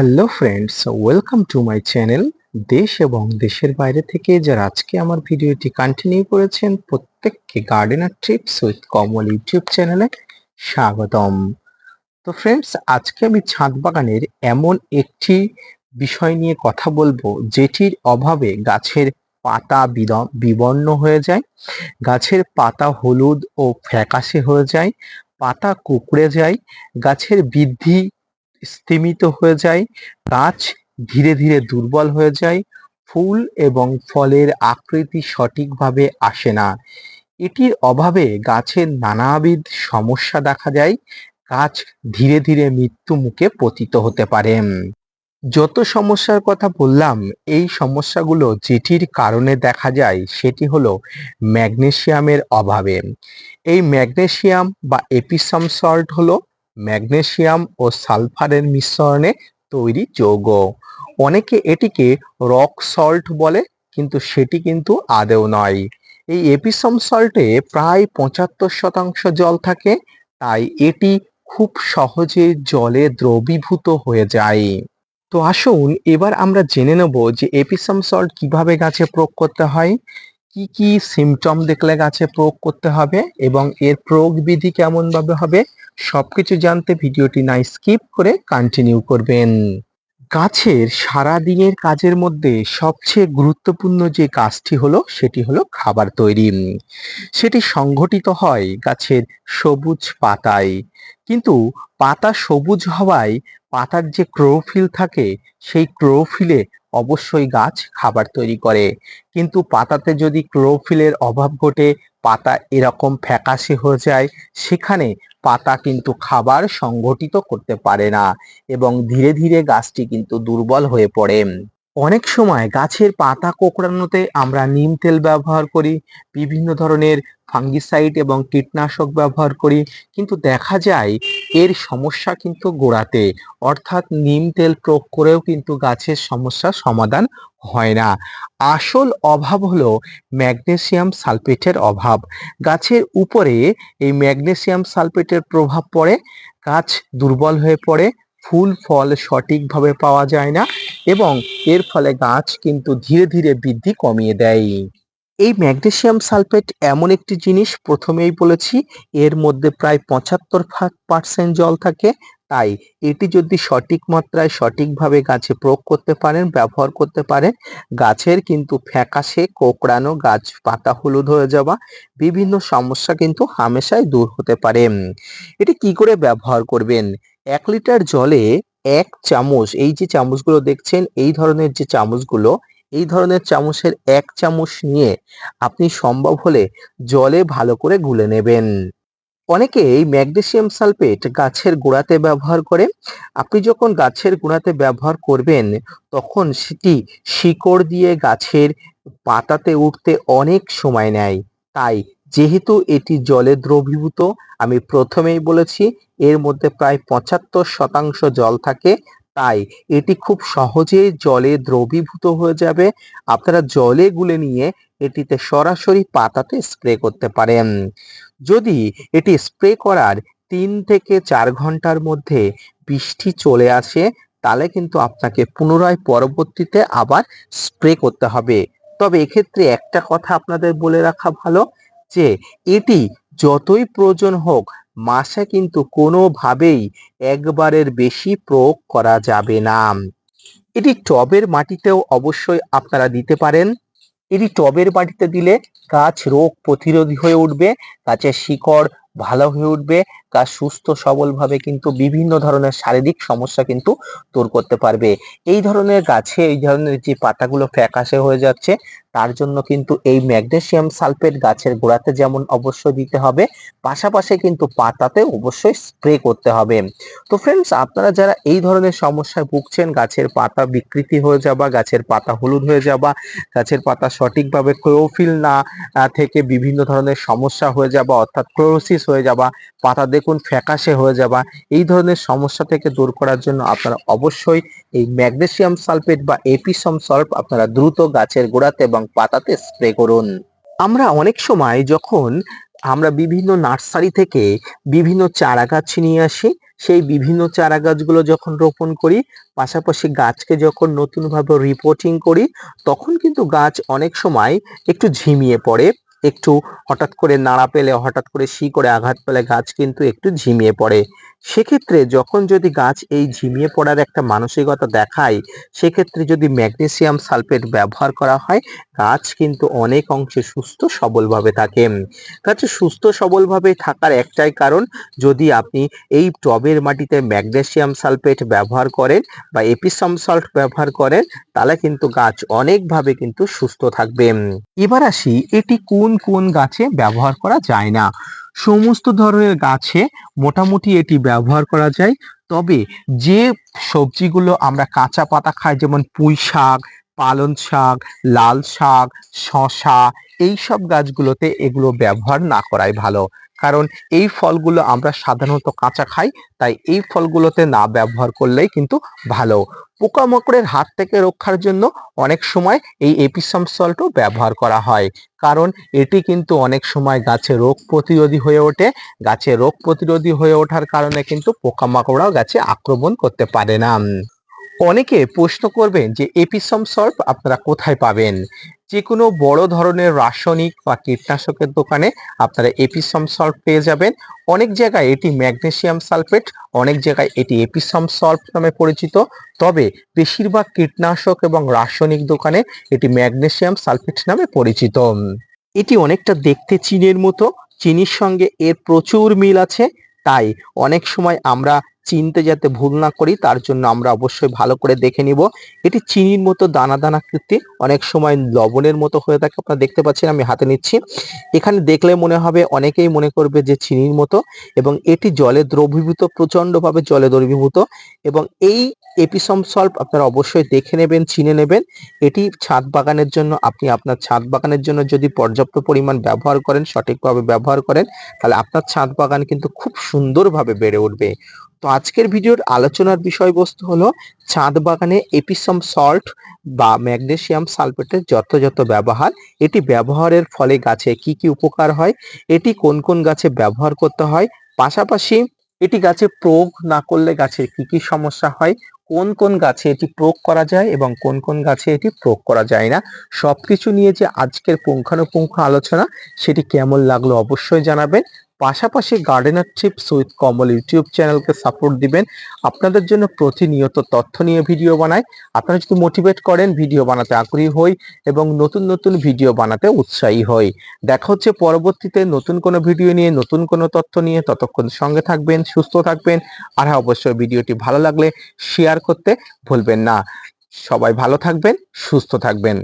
Hello friends welcome to my channel দেশ এবং দেশের বাইরে থেকে যারা আজকে আমার ভিডিওটি কন্টিনিউ করেছেন, প্রত্যেককে gardener tips with Kamal YouTube চ্যানেলে স্বাগতম। তো ফ্রেন্ডস আজকে আমি ছাদ বাগানের এমন একটি বিষয় নিয়ে কথা বলব, যেটির অভাবে গাছের পাতা বিবর্ণ হয়ে যায়, গাছের পাতা হলুদ ও ফ্যাকাশে হয়ে যায়, পাতা কুঁকড়ে যায়, গাছের বৃদ্ধি স্তিমিত হয়ে যায়, গাছ ধীরে ধীরে দুর্বল হয়ে যায়, ফুল এবং ফলের আকৃতি সঠিকভাবে আসে না। এটির অভাবে গাছের নানাবিধ সমস্যা দেখা যায় গাছ ধীরে ধীরে মৃত্যু মুখে পতিত হতে পারে। যত সমস্যার কথা বললাম, এই সমস্যাগুলো যেটির কারণে দেখা যায় সেটি হলো ম্যাগনেসিয়ামের অভাবে। এই ম্যাগনেসিয়াম বা এপিসাম সল্ট হলো ম্যাগনেসিয়াম ও সালফারের মিশ্রণে তৈরি যৌগ। অনেকে এটিকে রক সল্ট বলে, কিন্তু সেটি কিন্তু আদেও নয়। এই এপিসম সল্টে প্রায় পঁচাত্তর শতাংশ জল থাকে, তাই এটি খুব সহজে জলে দ্রবীভূত হয়ে যায়। তো আসুন এবার আমরা জেনে নেব যে এপিসম সল্ট কীভাবে গাছে প্রয়োগ করতে হয়। কি কি সিমটম দেখলে গাছে প্রয়োগ করতে হবে এবং এর প্রয়োগ বিধি কেমনভাবে হবে, সবকিছু জানতে ভিডিওটি না স্কিপ করে কন্টিনিউ করবেন। গাছের সারা দিনের কাজের মধ্যে সবচেয়ে গুরুত্বপূর্ণ যে কাজটি হলো, সেটি হলো খাবার তৈরি। সেটি সংঘটিত হয় গাছের সবুজ পাতায়। কিন্তু পাতা সবুজ হওয়ায় পাতার যে ক্লোরোফিল থাকে, সেই ক্লোরোফিলে অবশ্যই গাছ খাবার তৈরি করে। কিন্তু পাতাতে যদি ক্লোরোফিলের অভাব ঘটে পাতা এরকম ফ্যাকাশে হয়ে যায়, সেখানে পাতা কিন্তু খাবার সংগঠিত করতে পারে না এবং ধীরে ধীরে গাছটি কিন্তু দুর্বল হয়ে পড়ে। অনেক সময় গাছের পাতা কোঁকড়ানোতে আমরা নিম তেল ব্যবহার করি, বিভিন্ন ধরনের ফাঙ্গিসাইড এবং কীটনাশক ব্যবহার করি, কিন্তু দেখা যায় এর সমস্যা কিন্তু গোড়াতে। অর্থাৎ নিম তেল প্রয়োগ করেও কিন্তু গাছের সমস্যার সমাধান হয় না। আসল অভাব হলো ম্যাগনেসিয়াম সালফেটের অভাব। গাছের উপরে এই ম্যাগনেসিয়াম সালফেটের প্রভাব পড়ে, গাছ দুর্বল হয়ে পড়ে, ফুল, ফল সঠিকভাবে পাওয়া যায় না এবং এর ফলে গাছ কিন্তু ধীরে ধীরে বৃদ্ধি কমিয়ে দেয়। এই ম্যাগনেসিয়াম সালফেট এমন একটি জিনিস, প্রথমেই বলেছি, এর মধ্যে প্রায় পঁচাত্তর পার্সেন্ট জল থাকে। তাই এটি যদি সঠিক মাত্রায় সঠিকভাবে গাছে প্রয়োগ করতে পারেন, ব্যবহার করতে পারেন, গাছের কিন্তু ফ্যাকাশে, কোঁকড়ানো গাছ, পাতা হলুদ হয়ে যাওয়া, বিভিন্ন সমস্যা কিন্তু হামেশাই দূর হতে পারে। এটি কি করে ব্যবহার করবেন? এক লিটার জলে এক চামচ, এই যে চামচগুলো দেখছেন, এই ধরনের যে চামচগুলো, এই ধরনের চামচের এক চামচ নিয়ে আপনি সম্ভব হলে জলে ভালো করে গুলে নেবেন। অনেকে এই ম্যাগনেসিয়াম সালফেট গাছের গোড়াতে ব্যবহার করে। আপনি যখন গাছের গোড়াতে ব্যবহার করবেন, তখন সেটি শিকড় দিয়ে গাছের পাতাতে উঠতে অনেক সময় নেয়। তাই যেহেতু এটি জলে দ্রবীভূত, আমি প্রথমেই বলেছি এর মধ্যে প্রায় পঁচাত্তর শতাংশ জল থাকে, তাই এটি খুব সহজে জলে দ্রবীভূত হয়ে যাবে। আপনারা জলে গুলে নিয়ে এটিতে সরাসরি পাতাতে স্প্রে করতে পারেন। যদি এটি স্প্রে করার তিন থেকে চার ঘণ্টার মধ্যে বৃষ্টি চলে আসে, তাহলে কিন্তু আপনাকে পুনরায় পরবর্তীতে আবার স্প্রে করতে হবে। তবে এক্ষেত্রে একটা কথা আপনাদের বলে রাখা ভালো যে এটি যতই প্রয়োজন হোক, মাসে কিন্তু কোনোভাবেই একবারের বেশি প্রয়োগ করা যাবে না। এটি টবের মাটিতেও অবশ্যই আপনারা দিতে পারেন। এটি টবের মাটিতে দিলে গাছ রোগ প্রতিরোধী হয়ে উঠবে, গাছের শিকড় ভালো হয়ে উঠবে গাছ সুস্থ সবলভাবে কিন্তু বিভিন্ন ধরনের শারীরিক সমস্যা কিন্তু দূর করতে পারবে। এই ধরনের গাছে, এই ধরনের যে পাতাগুলো ফ্যাকাশে হয়ে যাচ্ছে, তার জন্য কিন্তু এই ম্যাগনেসিয়াম সালফেট গাছের গোড়াতে যেমন অবশ্যই দিতে হবে, পাশাপাশি কিন্তু পাতাতে অবশ্যই স্প্রে করতে হবে। তো ফ্রেন্ডস আপনারা যারা এই ধরনের সমস্যায় ভুগছেন, গাছের পাতা বিকৃতি হয়ে যাবা গাছের পাতা হলুদ হয়ে যাবা গাছের পাতা সঠিকভাবে ক্লোরোফিল না থেকে বিভিন্ন ধরনের সমস্যা হয়ে যাবা অর্থাৎ ক্লোরোসিস হয়ে যাবা পাতা দেখুন ফ্যাকাশে হয়ে যাবা এই ধরনের সমস্যা থেকে দূর করার জন্য আপনারা অবশ্যই এই ম্যাগনেসিয়াম সালফেট বা এপিসম সল্ট আপনারা দ্রুত গাছের গোড়াতে এবং পাতাতে স্প্রে করুন। আমরা অনেক সময় যখন আমরা বিভিন্ন নার্সারি থেকে বিভিন্ন চারা গাছ নিয়ে আসি, সেই বিভিন্ন চারা গাছগুলো যখন রোপণ করি, পাশাপাশি গাছকে যখন নতুনভাবে রিপোর্টিং করি, তখন কিন্তু গাছ অনেক সময় একটু ঝিমিয়ে পড়ে। একটু হঠাৎ করে নাড়া পেলে, হঠাৎ করে শি করে আঘাত পেলে গাছ কিন্তু একটু ঝিমিয়ে পড়ে। সেক্ষেত্রে যখন যদি গাছ এই ঝিমিয়ে পড়ার একটা মানসিকতা দেখায়, সেক্ষেত্রে যদি ম্যাগনেসিয়াম সালফেট ব্যবহার করা হয়, গাছ কিন্তু অনেক অংশে সুস্থ সবলভাবে থাকে। গাছে সুস্থ সবলভাবে থাকার একটাই কারণ, যদি আপনি এই টবের মাটিতে ম্যাগনেসিয়াম সালফেট ব্যবহার করেন বা এপিসাম সল্ট ব্যবহার করেন, তাহলে কিন্তু গাছ অনেকভাবে কিন্তু সুস্থ থাকবে। এবার আসি, এটি কোন কোন গাছে ব্যবহার করা যায় না? সমস্ত ধরনের গাছে মোটামুটি এটি ব্যবহার করা যায়। তবে যে সবজিগুলো আমরা কাঁচা পাতা খাই, যেমন পুঁই শাক পালন শাক, লাল শাক শশা এই সব গাছগুলোতে এগুলো ব্যবহার না করাই ভালো। কারণ এই ফলগুলো আমরা সাধারণত কাঁচা খাই, তাই এই ফলগুলোতে না ব্যবহার করলেই কিন্তু ভালো। পোকামাকড়ের হাত থেকে রক্ষার জন্য অনেক সময় এই এপিসম সল্টও ব্যবহার করা হয়। কারণ এটি কিন্তু অনেক সময় গাছে রোগ প্রতিরোধী হয়ে ওঠে। গাছে রোগ প্রতিরোধী হয়ে ওঠার কারণে কিন্তু পোকামাকড়াও গাছে আক্রমণ করতে পারে না। অনেকে প্রশ্ন করবেন যে, এপিসম সল্ট আপনারা কোথায় পাবেন? যে কোনো বড় ধরনের রাসায়নিক বা কীটনাশকের দোকানে আপনারা এপিসম সল্ট পেয়ে যাবেন। অনেক জায়গায় এটি ম্যাগনেসিয়াম সালফেট, অনেক জায়গায় এটি এপিসম সল্ট নামে পরিচিত। তবে বেশিরভাগ কীটনাশক এবং রাসায়নিক দোকানে এটি ম্যাগনেসিয়াম সালফেট নামে পরিচিত। এটি অনেকটা দেখতে চিনের মতো, চিনির সঙ্গে এর প্রচুর মিল আছে। তাই অনেক সময় আমরা চিনতে যাতে ভুল না করি, তার জন্য আমরা অবশ্যই ভালো করে দেখে নিব। এটি চিনির মতো দানা দানা কৃতি অনেক সময় লবণের মতো হয়ে থাকে, আপনারা দেখতে পাচ্ছেন, আমি হাতে নিচ্ছি। এখানে দেখলে মনে হবে অনেকেই মনে করবে যে চিনির মতো এবং এটি জলে দ্রবীভূত প্রচন্ডভাবে জলে দ্রবীভূত এবং এই এপিসম সল্ভ আপনারা অবশ্যই দেখে নেবেন, চিনে নেবেন। এটি ছাদ বাগানের জন্য, আপনি আপনার ছাদ বাগানের জন্য যদি পর্যাপ্ত পরিমাণ ব্যবহার করেন, সঠিকভাবে ব্যবহার করেন, তাহলে আপনার ছাদ বাগান কিন্তু খুব সুন্দরভাবে বেড়ে উঠবে। তো আজকের ভিডিওর আলোচনার বিষয়বস্তু হলো ছাদ বাগানে এপিসম সল্ট বা ম্যাগনেসিয়াম সালফেটের যথাযথ ব্যবহার। এটি ব্যবহারের ফলে গাছে কি কি উপকার হয়, এটি কোন কোন গাছে ব্যবহার করতে হয়, পাশাপাশি এটি গাছে প্রয়োগ না করলে গাছের কি কি সমস্যা হয়, কোন কোন গাছে এটি প্রয়োগ করা যায় এবং কোন কোন গাছে এটি প্রয়োগ করা যায় না। সবকিছু নিয়ে যে আজকের পুঙ্খানুপুঙ্খ আলোচনা, সেটি কেমন লাগল অবশ্যই জানাবেন। পাশাপাশি gardener tips with Kamal YouTube চ্যানেলকে সাপোর্ট দিবেন। আপনাদের জন্য প্রতিনিয়ত তথ্য নিয়ে ভিডিও বানাই। আপনারা যদি মোটিভেট করেন ভিডিও বানাতে আগ্রহী হই এবং নতুন নতুন ভিডিও বানাতে উৎসাহী হই। দেখা হচ্ছে পরবর্তীতে নতুন কোনো ভিডিও নিয়ে, নতুন কোনো তথ্য নিয়ে। ততক্ষণ সঙ্গে থাকবেন, সুস্থ থাকবেন। আর হ্যাঁ অবশ্যই ভিডিওটি ভালো লাগলে শেয়ার করতে ভুলবেন না। সবাই ভালো থাকবেন, সুস্থ থাকবেন।